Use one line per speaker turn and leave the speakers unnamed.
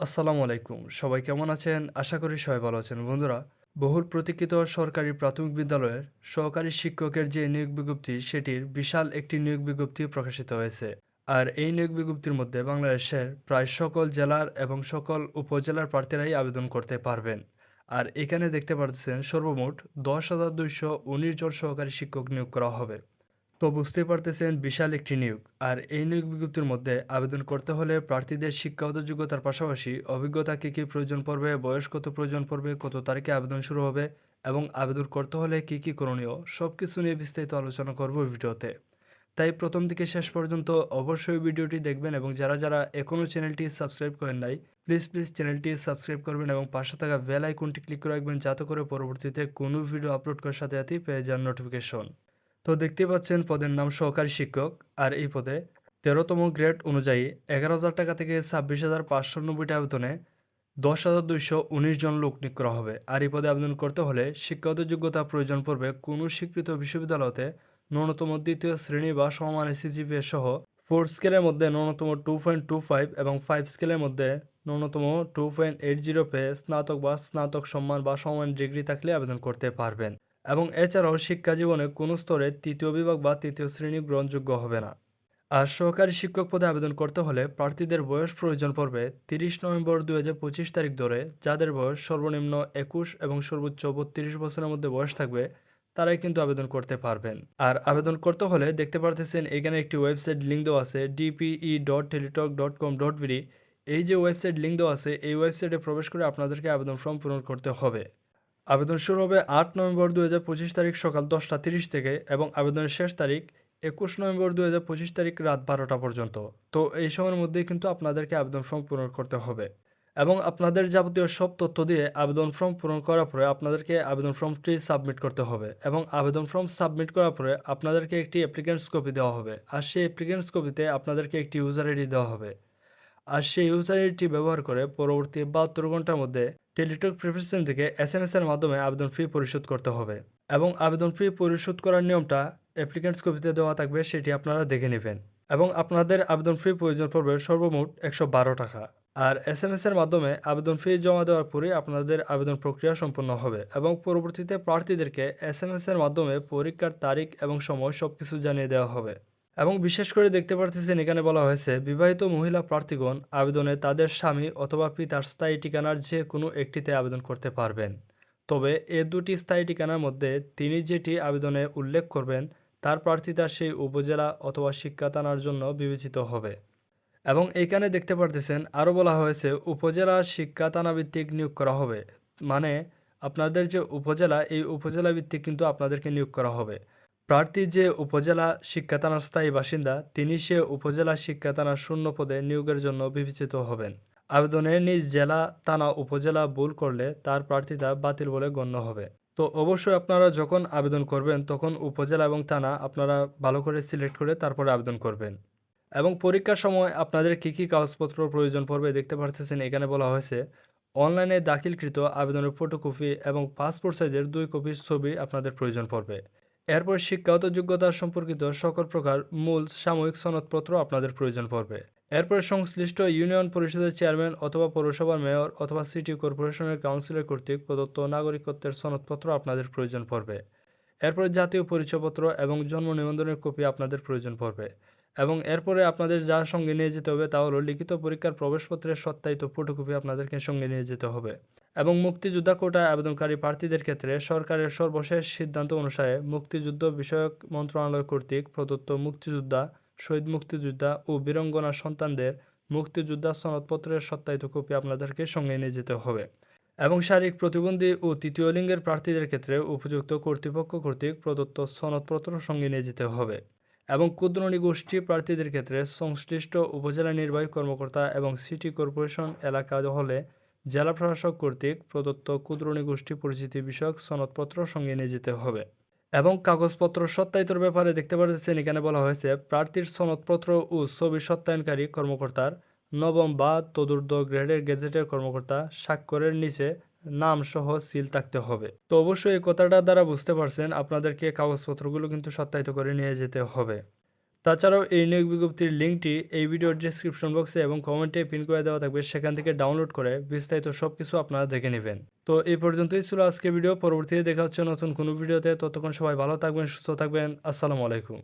আসসালামু আলাইকুম। সবাই কেমন আছেন? আশা করি সবাই ভালো আছেন। বন্ধুরা, বহুল প্রতীক্ষিত সরকারি প্রাথমিক বিদ্যালয়ের সহকারী শিক্ষকের যে নিয়োগ বিজ্ঞপ্তি, সেটির বিশাল একটি নিয়োগ বিজ্ঞপ্তি প্রকাশিত হয়েছে। আর এই নিয়োগ বিজ্ঞপ্তির মধ্যে বাংলাদেশের প্রায় সকল জেলার এবং সকল উপজেলার প্রার্থীরাই আবেদন করতে পারবেন। আর এখানে দেখতে পাচ্ছেন সর্বমোট দশ হাজার দুইশো উনিশ জন সহকারী শিক্ষক নিয়োগ করা হবে। তো বুঝতেই পারতেছেন, বিশাল একটি নিয়োগ। আর এই নিয়োগ বিজ্ঞপ্তির মধ্যে আবেদন করতে হলে প্রার্থীদের শিক্ষাগত যোগ্যতার পাশাপাশি অভিজ্ঞতা কী কী প্রয়োজন পড়বে, বয়স কত প্রয়োজন পড়বে, কত তারিখে আবেদন শুরু হবে এবং আবেদন করতে হলে কী কী করণীয়, সব কিছু নিয়ে বিস্তারিত আলোচনা করব ভিডিওতে। তাই প্রথম থেকে শেষ পর্যন্ত অবশ্যই ভিডিওটি দেখবেন এবং যারা যারা এখনও চ্যানেলটি সাবস্ক্রাইব করেন নাই, প্লিজ প্লিজ চ্যানেলটি সাবস্ক্রাইব করবেন এবং পাশে থাকা বেল আইকনটি ক্লিক করে রাখবেন, যাতে করে পরবর্তীতে কোনো ভিডিও আপলোড করার সাথে সাথেই পেয়ে যান নোটিফিকেশন। তো দেখতে পাচ্ছেন পদের নাম সহকারী শিক্ষক, আর এই পদে তেরোতম গ্রেড অনুযায়ী এগারো হাজার টাকা থেকে ছাব্বিশ হাজার পাঁচশো নব্বইটা আবেদনে দশ হাজার দুইশো উনিশ জন লোক নিয়োগ করা হবে। আর এই পদে আবেদন করতে হলে শিক্ষাগত যোগ্যতা প্রয়োজন পড়বে কোনো স্বীকৃত বিশ্ববিদ্যালয়তে ন্যূনতম দ্বিতীয় শ্রেণি বা সমান সিজিপিএ সহ ফোর স্কেলের মধ্যে ন্যূনতম টু পয়েন্ট টু ফাইভ এবং ফাইভ স্কেলের মধ্যে ন্যূনতম টু পয়েন্ট এইট জিরো পেয়ে স্নাতক বা স্নাতক সম্মান বা সমান ডিগ্রি থাকলে আবেদন করতে পারবেন। এবং এছাড়াও শিক্ষা জীবনে কোনো স্তরে তৃতীয় বিভাগ বা তৃতীয় শ্রেণি গ্রহণযোগ্য হবে না। আর সহকারী শিক্ষক পদে আবেদন করতে হলে প্রার্থীদের বয়স প্রয়োজন পড়বে তিরিশ নভেম্বর দু হাজার পঁচিশ তারিখ ধরে। যাদের বয়স সর্বনিম্ন একুশ এবং সর্বোচ্চ বত্রিশ বছরের মধ্যে বয়স থাকবে, তারাই কিন্তু আবেদন করতে পারবেন। আর আবেদন করতে হলে দেখতে পারতেছেন এখানে একটি ওয়েবসাইট লিঙ্ক দেওয়া আছে DPE dot Teletalk dot com dot BD এই যে ওয়েবসাইট লিঙ্ক দেওয়া আছে, এই ওয়েবসাইটে প্রবেশ করে আপনাদেরকে আবেদন ফর্ম পূরণ করতে হবে। আবেদন শুরু হবে আট নভেম্বর দু হাজার পঁচিশ তারিখ সকাল দশটা তিরিশ থেকে এবং আবেদনের শেষ তারিখ একুশ নভেম্বর দু হাজার পঁচিশ তারিখ রাত বারোটা পর্যন্ত। তো এই সময়ের মধ্যেই কিন্তু আপনাদেরকে আবেদন ফর্ম পূরণ করতে হবে। এবং আপনাদের যাবতীয় সব তথ্য দিয়ে আবেদন ফর্ম পূরণ করার পরে আপনাদেরকে আবেদন ফর্মটি সাবমিট করতে হবে এবং আবেদন ফর্ম সাবমিট করার পরে আপনাদেরকে একটি অ্যাপ্লিকেন্টস কপি দেওয়া হবে। আর সেই অ্যাপ্লিকেন্টস কপিতে আপনাদেরকে একটি ইউজার আইডি দেওয়া হবে। আর সেই ইউজার আইডিটি ব্যবহার করে পরবর্তী বাহাত্তর ঘণ্টার মধ্যে টেলিটক প্রিফেশন থেকে এস এম এস এর মাধ্যমে আবেদন ফি পরিশোধ করতে হবে এবং আবেদন ফি পরিশোধ করার নিয়মটা অ্যাপ্লিকেন্টস কপিতে দেওয়া থাকবে সেটি আপনারা দেখে নেবেন এবং আপনাদের আবেদন ফি প্রয়োজন পড়বে সর্বমোট একশো বারো টাকা। আর এস এম এস এর মাধ্যমে আবেদন ফি জমা দেওয়ার পরে আপনাদের আবেদন প্রক্রিয়া সম্পন্ন হবে এবং পরবর্তীতে প্রার্থীদেরকে এস এম এস এর মাধ্যমে পরীক্ষার তারিখ এবং সময় সব কিছু জানিয়ে দেওয়া হবে। এবং বিশেষ করে দেখতে পারতেছেন এখানে বলা হয়েছে, বিবাহিত মহিলা প্রার্থীগণ আবেদনে তাদের স্বামী অথবা পিতার স্থায়ী ঠিকানার যে কোনো একটিতে আবেদন করতে পারবেন। তবে এ দুটি স্থায়ী ঠিকানার মধ্যে তিনি যেটি আবেদনে উল্লেখ করবেন, তার প্রার্থিতা সেই উপজেলা অথবা শিক্ষা থানার জন্য বিবেচিত হবে। এবং এইখানে দেখতে পারতেছেন, আরও বলা হয়েছে, উপজেলা শিক্ষা থানা ভিত্তিক নিয়োগ করা হবে। মানে আপনাদের যে উপজেলা, এই উপজেলা ভিত্তিক কিন্তু আপনাদেরকে নিয়োগ করা হবে। প্রার্থী যে উপজেলা শিক্ষা থানার স্থায়ী বাসিন্দা, তিনি সে উপজেলা শিক্ষা থানার শূন্য পদে নিয়োগের জন্য বিবেচিত হবেন। আবেদনে নিজ জেলা থানা উপজেলা ভুল করলে তার প্রার্থিতা বাতিল বলে গণ্য হবে। তো অবশ্যই আপনারা যখন আবেদন করবেন, তখন উপজেলা এবং থানা আপনারা ভালো করে সিলেক্ট করে তারপরে আবেদন করবেন। এবং পরীক্ষার সময় আপনাদের কী কী কাগজপত্র প্রয়োজন পড়বে দেখতে পাচ্ছেন এখানে বলা হয়েছে, অনলাইনে দাখিলকৃত আবেদনের ফটোকপি এবং পাসপোর্ট সাইজের দুই কপি ছবি আপনাদের প্রয়োজন পড়বে। এরপর শিক্ষাগত যোগ্যতা সম্পর্কিত সকল প্রকার মূল সাময়িক সনদপত্র আপনাদের প্রয়োজন পড়বে। এরপর সংশ্লিষ্ট ইউনিয়ন পরিষদের চেয়ারম্যান অথবা পৌরসভার মেয়র অথবা সিটি কর্পোরেশনের কাউন্সিলর কর্তৃক প্রদত্ত নাগরিকত্বের সনদপত্র আপনাদের প্রয়োজন পড়বে। এরপর জাতীয় পরিচয়পত্র এবং জন্ম নিবন্ধনের কপি আপনাদের প্রয়োজন পড়বে এবং এরপরে আপনাদের যার সঙ্গে নিয়ে যেতে হবে তা হলো লিখিত পরীক্ষার প্রবেশপত্রের সত্যায়িত ফটোকপি আপনাদেরকে সঙ্গে নিয়ে যেতে হবে। এবং মুক্তিযোদ্ধা কোটায় আবেদনকারী প্রার্থীদের ক্ষেত্রে সরকারের সর্বশেষ সিদ্ধান্ত অনুসারে মুক্তিযুদ্ধ বিষয়ক মন্ত্রণালয় কর্তৃক প্রদত্ত মুক্তিযোদ্ধা, শহীদ মুক্তিযোদ্ধা ও বীরঙ্গনা সন্তানদের মুক্তিযোদ্ধা সনদপত্রের সত্যায়িত কপি আপনাদেরকে সঙ্গে নিয়ে যেতে হবে। এবং শারীরিক প্রতিবন্ধী ও তৃতীয় লিঙ্গের প্রার্থীদের ক্ষেত্রে উপযুক্ত কর্তৃপক্ষ কর্তৃক প্রদত্ত সনদপত্র সঙ্গে নিয়ে যেতে হবে। এবং ক্ষুদ্রণী গোষ্ঠী প্রার্থীদের ক্ষেত্রে সংশ্লিষ্ট উপজেলা নির্বাহী কর্মকর্তা এবং সিটি কর্পোরেশন এলাকা হলে জেলা প্রশাসক কর্তৃক প্রদত্ত ক্ষুদ্রণী গোষ্ঠী পরিচিতি বিষয়ক সনদপত্র সঙ্গে নিয়ে যেতে হবে। এবং কাগজপত্র সত্যায়িতর ব্যাপারে দেখতে পাচ্ছেন এখানে বলা হয়েছে, প্রার্থীর সনদপত্র ও ছবি সত্যায়নকারী কর্মকর্তার নবম বা চতুর্থ গ্রেডের গেজেটের কর্মকর্তা স্বাক্ষরের নিচে নাম সহ সিল থাকতে হবে। তো অবশ্যই এই কথাটা দ্বারা বুঝতে পারছেন, আপনাদেরকে কাগজপত্রগুলো কিন্তু সত্যায়িত করে নিয়ে যেতে হবে। তাছাড়াও এই নিয়োগ বিজ্ঞপ্তির লিঙ্কটি এই ভিডিওর ডিসক্রিপশন বক্সে এবং কমেন্টে পিন করে দেওয়া থাকবে, সেখান থেকে ডাউনলোড করে বিস্তারিত সব কিছু আপনারা দেখে নেবেন। তো এই পর্যন্তই ছিল আজকে ভিডিও, পরবর্তীতে দেখা হচ্ছে নতুন কোনো ভিডিওতে, ততক্ষণ সবাই ভালো থাকবেন, সুস্থ থাকবেন, আসসালামু আলাইকুম।